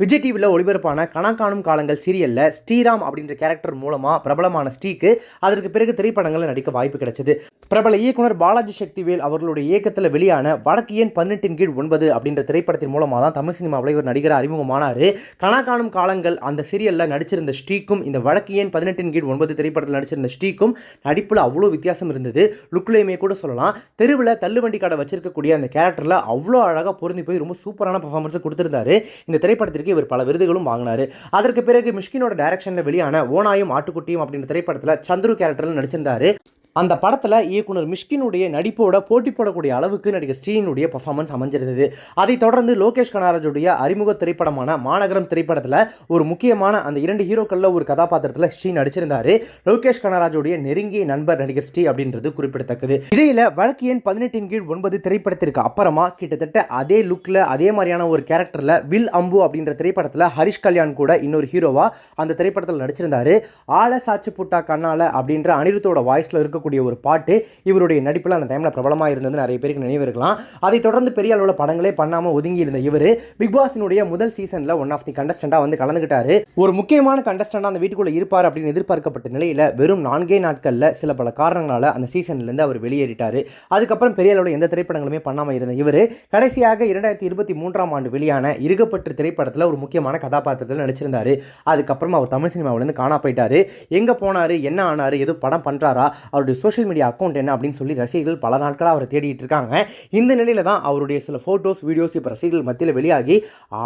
விஜய் டிவியில் ஒளிபரப்பான கணக்கானும் காலங்கள் சீரியலில் ஸ்ரீராம் அப்படின்ற கேரக்டர் மூலமாக பிரபலமான ஸ்ரீக்கு அதற்கு பிறகு திரைப்படங்களில் நடிக்க வாய்ப்பு கிடைச்சது. பிரபல இயக்குனர் பாலாஜி சக்திவேல் அவர்களுடைய இயக்கத்தில் வெளியான வடக்கு ஏன் பதினெட்டின் கீழ் ஒன்பது அப்படின்ற திரைப்படத்தின் மூலமாக தான் தமிழ் சினிமாவில் இவர் நடிகர் அறிமுகமானார். கணக்காணும் காலங்கள் அந்த சீரியலில் நடிச்சிருந்த ஸ்ரீக்கும் இந்த வடக்கு ஏன் பதினெட்டின் கீழ் ஒன்பது திரைப்படத்தில் நடிச்சிருந்த ஸ்ரீக்கும் நடிப்பில் அவ்வளோ வித்தியாசம் இருந்தது. லுக்லேயுமே கூட சொல்லலாம். தெருவில் தள்ளுவண்டி கடை வச்சிருக்கக்கூடிய அந்த கேரக்டரில் அவ்வளோ அழகாக பொருந்தி போய் ரொம்ப சூப்பரான பர்ஃபார்மன்ஸை கொடுத்துருந்தாரு. இந்த திரைப்படத்திற்கு இவர் பல விருதுகளும் வாங்கினார். அதற்கு பிறகு மிஷ்கினோட டைரக்ஷனில் வெளியான ஓனாயும் ஆட்டுக்குட்டியும் அப்படின்ற திரைப்படத்தில் சந்துரு கேரக்டரில் நடிச்சிருந்தாரு. அந்த படத்தில் இயக்குனர் மிஷ்கினுடைய நடிப்போட போட்டி போடக்கூடிய அளவுக்கு நடிகர் ஸ்ரீனுடைய பர்ஃபார்மன்ஸ் அமைஞ்சிருந்தது. அதைத் தொடர்ந்து லோகேஷ் கனராஜுடைய அறிமுக திரைப்படமான மாநகரம் திரைப்படத்தில் ஒரு முக்கியமான அந்த இரண்டு ஹீரோக்களில் ஒரு கதாபாத்திரத்தில் ஸ்ரீ நடிச்சிருந்தாரு. லோகேஷ் கனராஜுடைய நெருங்கிய நண்பர் நடிகர் ஸ்ரீ அப்படின்றது குறிப்பிடத்தக்கது. இடையில வழக்கு எண் பதினெட்டின் கீழ் ஒன்பது திரைப்படத்திற்கு அப்புறமா கிட்டத்தட்ட அதே லுக்கில் அதே மாதிரியான ஒரு கேரக்டரில் வில் அம்பு அப்படின்ற திரைப்படத்தில் ஹரிஷ் கல்யாண் கூட இன்னொரு ஹீரோவா அந்த திரைப்படத்தில் நடிச்சிருந்தாரு. ஆல சாச்சு புட்டா கண்ணால அப்படின்ற அனிருத்தோட வாய்ஸில் இருக்கக்கூடிய ஒரு பாட்டு இவருடைய நடிப்பில் அந்த டைமில் பிரபலமாக இருந்தது நிறைய பேருக்கு நினைவு இருக்கலாம் அதைத் தொடர்ந்து பெரிய அளவில் படங்களே பண்ணாமல் ஒதுங்கி இருந்த இவர் பிக் பாஸினுடைய முதல் சீசனில் ஒன் ஆஃப் தி கண்டஸ்டண்டாக வந்து கலந்துக்கிட்டாரு ஒரு முக்கியமான கண்டஸ்டண்டாக அந்த வீட்டுக்குள்ளே இருப்பார் அப்படின்னு எதிர்பார்க்கப்பட்ட நிலையில் வெறும் நான்கே நாட்களில் சில பல காரணங்களால் அந்த சீசன்லேருந்து அவர் வெளியேறிட்டார். அதுக்கப்புறம் பெரிய அளவில் எந்த திரைப்படங்களுமே பண்ணாமல் இருந்த இவர் கடைசியாக இரண்டாயிரத்தி இருபத்தி மூன்றாம் ஆண்டு வெளியான இருகப்பற்று திரைப்படத்தில் ஒரு முக்கியமான கதாபாத்திரத்தில் நடிச்சிருந்தார். அதுக்கப்புறம் அவர் தமிழ் சினிமாவிலேருந்து காணா போயிட்டார். எங்கே போனார்? என்ன ஆனார்? எதுவும் படம் பண்ணுறாரா அவருடைய சோஷியல் மீடியா அக்கௌண்ட் என்ன அப்படின்னு சொல்லி ரசிகர்கள் பல நாட்களாக அவரை தேடிட்டு இருக்காங்க. இந்த நிலையில தான் அவருடைய சில ஃபோட்டோஸ் வீடியோஸ் இப்போ ரசிகர்கள் மத்தியில் வெளியாகி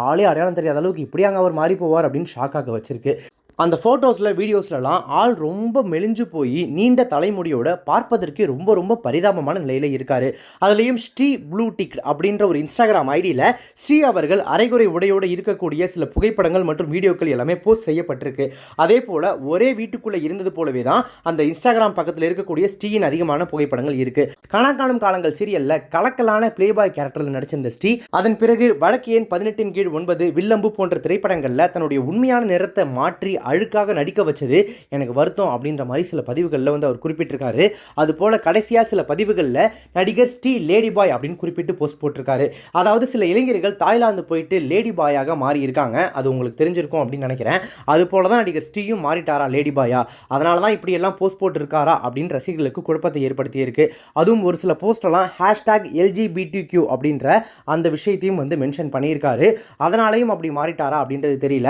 ஆளே அடையாளம் தெரியாத அளவுக்கு இப்படியாங்க அவர் மாறி போவார் அப்படின்னு ஷாக்காக வச்சிருக்கு. அந்த ஃபோட்டோஸில் வீடியோஸ்லலாம் ஆள் ரொம்ப மெலிஞ்சு போய் நீண்ட தலைமுடியோட பார்ப்பதற்கு ரொம்ப ரொம்ப பரிதாபமான நிலையில் இருக்கார். அதுலேயும் ஸ்ரீ ப்ளூ டிக் அப்படின்ற ஒரு இன்ஸ்டாகிராம் ஐடியில் ஸ்ரீ அவர்கள் அரைகுறை உடையோடு இருக்கக்கூடிய சில புகைப்படங்கள் மற்றும் வீடியோக்கள் எல்லாமே போஸ்ட் செய்யப்பட்டிருக்கு. அதே போல் ஒரே வீட்டுக்குள்ளே இருந்தது போலவே தான் அந்த இன்ஸ்டாகிராம் பக்கத்தில் இருக்கக்கூடிய ஸ்ரீயின் அதிகமான புகைப்படங்கள் இருக்குது கணக்காணும் காலங்கள் சீரியலில் கலக்கலான பிளேபாய் கேரக்டரில் நடிச்சிருந்த ஸ்ரீ அதன் பிறகு வடக்கு எண் பதினெட்டின் கீழ் ஒன்பது வில்லம்பு போன்ற திரைப்படங்களில் தன்னுடைய உண்மையான நிறத்தை மாற்றி அழுக்காக நடிக்க வச்சது எனக்கு வருத்தம் அப்படின்ற மாதிரி சில பதிவுகளில் வந்து அவர் குறிப்பிட்டிருக்காரு. அது போல் கடைசியாக சில பதிவுகளில் நடிகர் ஸ்ரீ லேடி பாய் அப்படின்னு குறிப்பிட்டு போஸ்ட் போட்டிருக்காரு. அதாவது சில இளைஞர்கள் தாய்லாந்து போயிட்டு லேடி பாயாக மாறி இருக்காங்க அது உங்களுக்கு தெரிஞ்சிருக்கும் அப்படின்னு நினைக்கிறேன். அது போல தான் நடிகர் ஸ்ரீயும் மாறிட்டாரா லேடி பாயா அதனால தான் இப்படி எல்லாம் போஸ்ட் போட்டிருக்காரா அப்படின்னு ரசிகர்களுக்கு குழப்பத்தை ஏற்படுத்தியிருக்கு. அதுவும் ஒரு சில போஸ்டெல்லாம் ஹேஷ்டாக் எல்ஜிபிடி கியூ அப்படின்ற அந்த விஷயத்தையும் வந்து மென்ஷன் பண்ணியிருக்காரு. அதனாலையும் அப்படி மாறிட்டாரா அப்படின்றது தெரியல.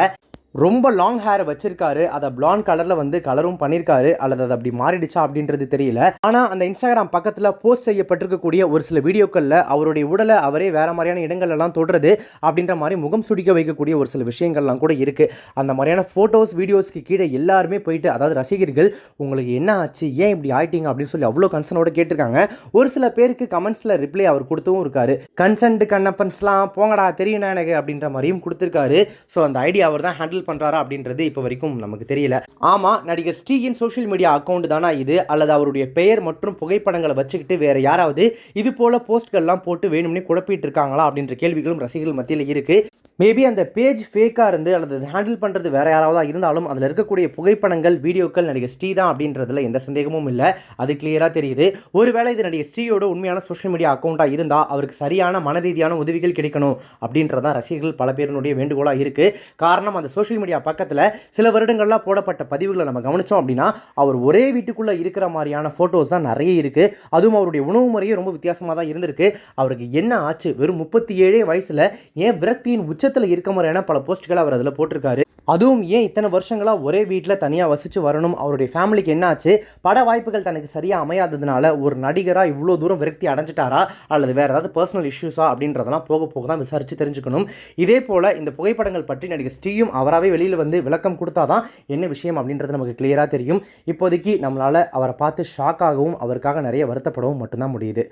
ரொம்ப லாங் ஹேர் வச்சிருக்காரு. அதை பிளான் கலரில் வந்து கலரும் பண்ணியிருக்காரு அல்லது அது அப்படி மாறிடுச்சா அப்படின்றது தெரியல. ஆனால் அந்த இன்ஸ்டாகிராம் பக்கத்தில் போஸ்ட் செய்யப்பட்டிருக்கக்கூடிய ஒரு சில வீடியோக்களில் அவருடைய உடலை அவரே வேற மாதிரியான இடங்கள் எல்லாம் தொடுறது அப்படின்ற மாதிரி முகம் சுடிக்க வைக்கக்கூடிய ஒரு சில விஷயங்கள்லாம் கூட இருக்குது அந்த மாதிரியான ஃபோட்டோஸ் வீடியோஸ்க்கு கீழே எல்லாருமே போயிட்டு அதாவது ரசிகர்கள் உங்களுக்கு என்ன ஆச்சு? ஏன் இப்படி ஆயிட்டீங்க? அப்படின்னு சொல்லி அவ்வளோ கன்சர்னோட கேட்டிருக்காங்க. ஒரு சில பேருக்கு கமெண்ட்ஸில் ரிப்ளை அவர் கொடுத்தும் இருக்காரு. கன்சன்ட் கண்ணப்பன்ஸ்லாம் போங்கடா தெரியும் எனக்கு அப்படின்ற மாதிரியும் கொடுத்துருக்காரு. ஸோ அந்த ஐடியா அவர் தான் ஹேண்டில் பண்ணுறாரா அப்படின்றது இப்போ வரைக்கும் நமக்கு தெரியல. ஆமாம் நடிகர் ஸ்ரீயின் சோஷியல் மீடியா அக்கௌண்ட் தானா இது? அல்லது அவருடைய பெயர் மற்றும் புகைப்படங்களை வச்சுக்கிட்டு வேற யாராவது இது போல போஸ்ட்கள்லாம் போட்டு வேணும்னே குழப்பிட்டு இருக்காங்களா அப்படின்ற கேள்விகளும் ரசிகர்கள் மத்தியில் இருக்குது மேபி அந்த பேஜ் ஃபேக்காக இருந்து அல்லது ஹேண்டில் பண்ணுறது வேற யாராவது இருந்தாலும் அதில் இருக்கக்கூடிய புகைப்படங்கள் வீடியோக்கள் நடிகர் ஸ்ரீ தான் அப்படின்றதுல எந்த சந்தேகமும் இல்லை. அது கிளியராக தெரியுது. ஒருவேளை இது நடிகர் ஸ்ரீயோட உண்மையான சோஷியல் மீடியா அக்கௌண்ட்டாக இருந்தால் அவருக்கு சரியான மன ரீதியான உதவிகள் கிடைக்கணும் அப்படின்றதான் ரசிகர்கள் பல பேருனுடைய வேண்டுகோளாக இருக்குது காரணம் அந்த சோஷியல் மீடியா பக்கத்தில் சில வருடங்கள்லாம் போடப்பட்ட பதிவுகளை நம்ம கவனித்தோம் அப்படின்னா அவர் ஒரே வீட்டுக்குள்ளே இருக்கிற மாதிரியான ஃபோட்டோஸ் தான் நிறைய இருக்குது அதுவும் அவருடைய உணவு முறையும் ரொம்ப வித்தியாசமாக தான் இருந்திருக்கு. அவருக்கு என்ன ஆச்சு? வெறும் முப்பத்தி ஏழே வயசில் ஏன் விரக்தியின் உச்சத்தில் இருக்க மாதிரியான பல போஸ்ட்களை அவர் அதில் போட்டிருக்காரு. அதுவும் ஏன் இத்தனை வருஷங்களாக ஒரே வீட்டில் தனியாக வசித்து வரணும்? அவருடைய ஃபேமிலிக்கு என்னாச்சு? பட வாய்ப்புகள் தனக்கு சரியாக அமையாததுனால ஒரு நடிகராக இவ்வளோ தூரம் விரக்தி அடைஞ்சிட்டாரா? அல்லது வேறு ஏதாவது பர்சனல் இஷ்யூஸா அப்படின்றதெல்லாம் போக போக தான் விசாரித்து தெரிஞ்சுக்கணும். இதே போல் இந்த புகைப்படங்கள் பற்றி நடிகர் ஸ்ரீயும் அவராகவே வெளியில் வந்து விளக்கம் கொடுத்தா தான் என்ன விஷயம் அப்படின்றது நமக்கு கிளியராக தெரியும். இப்போதைக்கு நம்மளால் அவரை பார்த்து ஷாக் ஆகவும் அவருக்காக நிறைய வருத்தப்படவும் மட்டும்தான் முடியுது.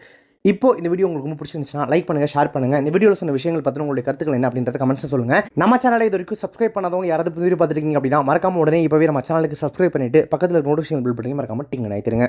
இப்போ இந்த வீடியோ உங்களுக்கு ரொம்ப பிடிச்சிருந்துச்சுன்னா லைக் பண்ணுங்க ஷேர் பண்ணுங்க. இந்த வீடியோவில் சொன்ன விஷயங்கள் பற்றி உங்களுடைய கருத்துக்கள் என்ன அப்படின்றத கமெண்ட்ஸ் சொல்லுங்க. நம்ம சேனலை இது வரைக்கும் சப்ஸ்கிரைப் பண்ணாதவங்க யாராவது புது வீடியோ பார்த்துருக்கீங்க அப்படின்னா மறக்காம உடனே இப்போவே நம்ம சேனலுக்கு சப்ஸ்கிரைப் பண்ணிட்டு பக்கத்தில் நோட்டிஃபிகேஷன் பில் பண்ணி மறக்காம டிங்க நினைத்துருங்க